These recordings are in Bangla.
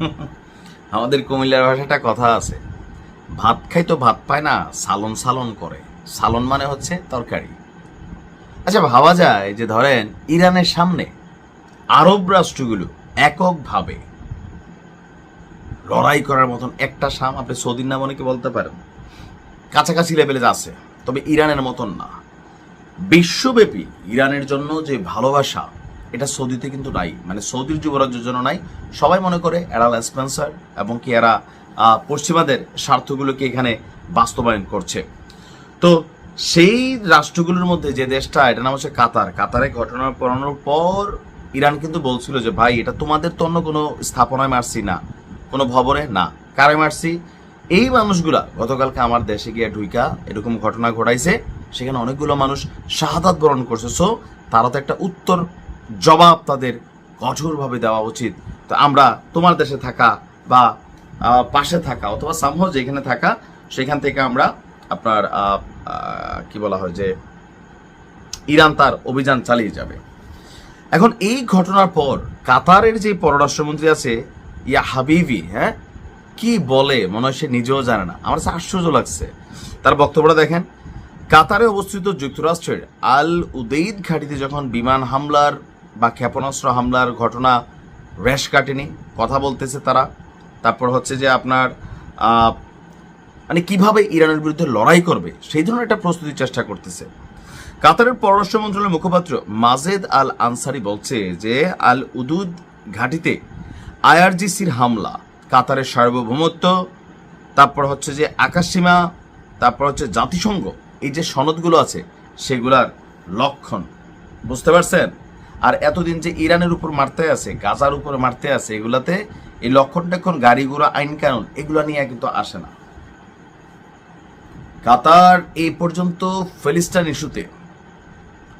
আমাদের কুমিল্লার ভাষাটা কথা আছে। ভাত খাই তো ভাত পায় না, সালন সালন করে। সালন মানে হচ্ছে তরকারি। আচ্ছা ভাবা যায় যে ধরেন, ইরানের সামনে আরব রাষ্ট্রগুলো এককভাবে লড়াই করার মতন একটা সাম আপনি সৌদির নাম অনেকে বলতে পারেন। কাছাকাছি লেভেলে আছে, তবে ইরানের মতন না। বিশ্বব্যাপী ইরানের জন্য যে ভালোবাসা এটা সৌদিতে কিন্তু নাই। মানে সৌদির যুবরাজ যোজনা নাই। সবাই মনে করে এরা স্পেন্সার এবং কি এরা পশ্চিমাদের স্বার্থগুলোকে এখানে বাস্তবায়ন করছে। তো সেই রাষ্ট্রগুলোর মধ্যে যে দেশটা এটা নাম হচ্ছে কাতার। কাতারে ঘটনা পড়ানোর পর ইরান কিন্তু বলছিল যে, ভাই, এটা তোমাদের তো অন্য কোনো স্থাপনায় মারছি না। কোনো ভবনে না। কারে মারছি? এই মানুষগুলা গতকালকে আমার দেশে গিয়ে ঢুইকা এরকম ঘটনা ঘটাইছে। সেখানে অনেকগুলো মানুষ শাহাদাত বরণ করছে। সো তারা তো একটা উত্তর জবাব তাদের কঠোরভাবে দেওয়া উচিত। তো আমরা তোমার দেশে থাকা বা পাশে থাকা অথবা সামহ যেখানে থাকা, সেখান থেকে আমরা আপনার কি বলা হয় যে, ইরান তার অভিযান চালিয়ে যাবে। এখন এই ঘটনার পর কাতারের যে পররাষ্ট্রমন্ত্রী আছে, ইয়া হাবিবি হ্যাঁ? কি বলে? মনে হয় সে নিজেও জানে না। আমার কাছে আশ্চর্য লাগছে। তার বক্তব্যটা দেখেন। কাতারে অবস্থিত যুক্তরাষ্ট্রের আল উদেইদ ঘাটিতে যখন বিমান হামলার বা ক্ষেপণাস্ত্র হামলার ঘটনা রেশ কাটেনি, কথা বলতেছে তারা। তারপর হচ্ছে যে আপনার মানে কীভাবে ইরানের বিরুদ্ধে লড়াই করবে, সেই ধরনের একটা প্রস্তুতির চেষ্টা করতেছে। কাতারের পররাষ্ট্র মন্ত্রণালয়ের মুখপাত্র মাজেদ আল আনসারি বলছে যে আল উদুদ ঘাটিতে আইআরজিসির হামলা, কাতারের সার্বভৌমত্ব, তারপর হচ্ছে যে আকাশসীমা তারপর হচ্ছে জাতিসংঘ, এই যে সনদগুলো আছে, সেগুলার লক্ষণ। বুঝতে পারছেন? আর এতদিন যে ইরানের উপর মারতে আছে, গাজার উপর মারতে আছে, এগুলাতে এই লক্ষণ টেক্ষণ ঘোড়া, আইন কানুন, এগুলো নিয়ে কিন্তু আসে না। কাতার এই পর্যন্ত ফিলিস্তান ইস্যুতে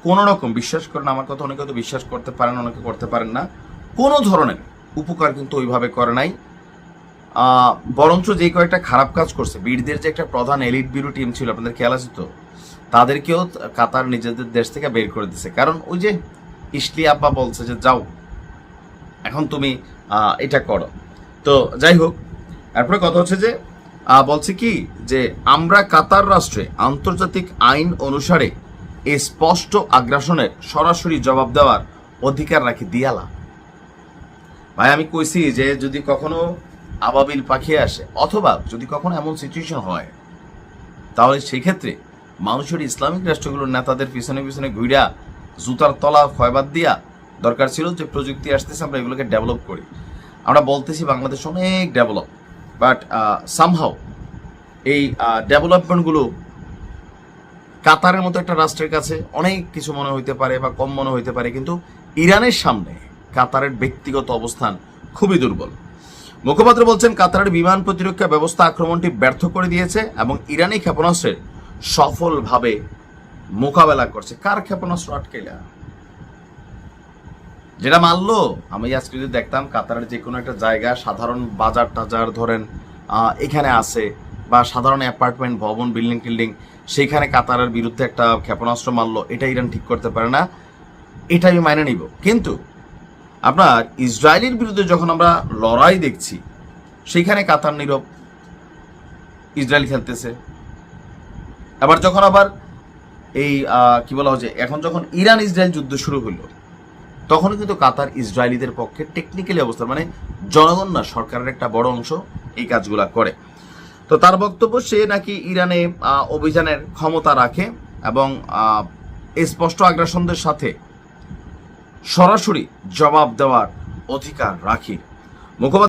কোন রকম বিশ্বাস করেন আমার কথা অনেকে তো বিশ্বাস করতে পারেন, অনেকে করতে পারেন না। কোনো ধরনের উপকার কিন্তু ওইভাবে করে নাই। বরঞ্চ যে কয়েকটা খারাপ কাজ করছে, বীরদের যে একটা প্রধান এলিট বিউরো টিম ছিল, আপনাদের খেয়াল আছে তো? তাদেরকেও কাতার নিজেদের দেশ থেকে বের করে দিছে। কারণ ওই যে ইসলি আব্বা বলছে যে, যাও, এখন তুমি এটা করো। তো যাই হোক, এরপরে কথা হচ্ছে যে বলছে কি যে, আমরা কাতার রাষ্ট্রে আন্তর্জাতিক আইন অনুসারে এই স্পষ্ট আগ্রাসনের সরাসরি জবাব দেওয়ার অধিকার রাখি দিয়ালা। ভাই, আমি কইছি যে, যদি কখনো আবাবিল পাখি আসে, অথবা যদি কখনো এমন সিচুয়েশন হয়, তাহলে সেক্ষেত্রে মানুষের ইসলামিক রাষ্ট্রগুলোর নেতাদের পিছনে পিছনে ঘুরা জুতার তলা ক্ষয়বাদ দিয়া দরকার ছিল যে প্রযুক্তি আসতেছে, আমরা এগুলোকে ডেভেলপ করি। আমরা বলতেছি বাংলাদেশ অনেক ডেভেলপ বাট সামহাও এই ডেভেলপমেন্টগুলো কাতারের মতো একটা রাষ্ট্রের কাছে অনেক কিছু মনে হইতে পারে বা কম মনে হইতে পারে, কিন্তু ইরানের সামনে কাতারের ব্যক্তিগত অবস্থান খুবই দুর্বল। মুখপাত্র বলছেন কাতারের বিমান প্রতিরক্ষা ব্যবস্থা আক্রমণটি ব্যর্থ করে দিয়েছে এবং ইরানি ক্ষেপণাস্ত্রের সফলভাবে মোকাবেলা করছে। কার ক্ষেপণাস্ত্র আটকেলা যেটা মানলো? আমি আজকে যদি দেখতাম কাতারের যে কোনো একটা জায়গা সাধারণ বাজার টাজার ধরেন এখানে আছে, বা সাধারণ অ্যাপার্টমেন্ট, ভবন, বিল্ডিং টিল্ডিং, সেইখানে কাতারের বিরুদ্ধে একটা ক্ষেপণাস্ত্র মারলো, এটা ইরান ঠিক করতে পারে না, এটা আমি মাইনে নিব। কিন্তু আপনার ইসরায়েলের বিরুদ্ধে যখন আমরা লড়াই দেখছি, সেইখানে কাতার নীরব ইসরায়েল খেলতেছে। আবার যখন আবার এই কি বলা হচ্ছে এখন যখন ইরান ইসরায়েল যুদ্ধ শুরু হলো তখন কিন্তু কাতার ইসরায়েলিদের পক্ষে টেকনিক্যালি অবস্থা মানে জনগণ না, সরকারের একটা বড় অংশ এই কাজগুলা করে। তো তার বক্তব্য সে নাকি ইরানে অভিযানের ক্ষমতা রাখে এবং স্পষ্ট আগ্রাসনদের সাথে সরাসরি জবাব দেওয়ার অধিকার রাখে। মুখপাত্র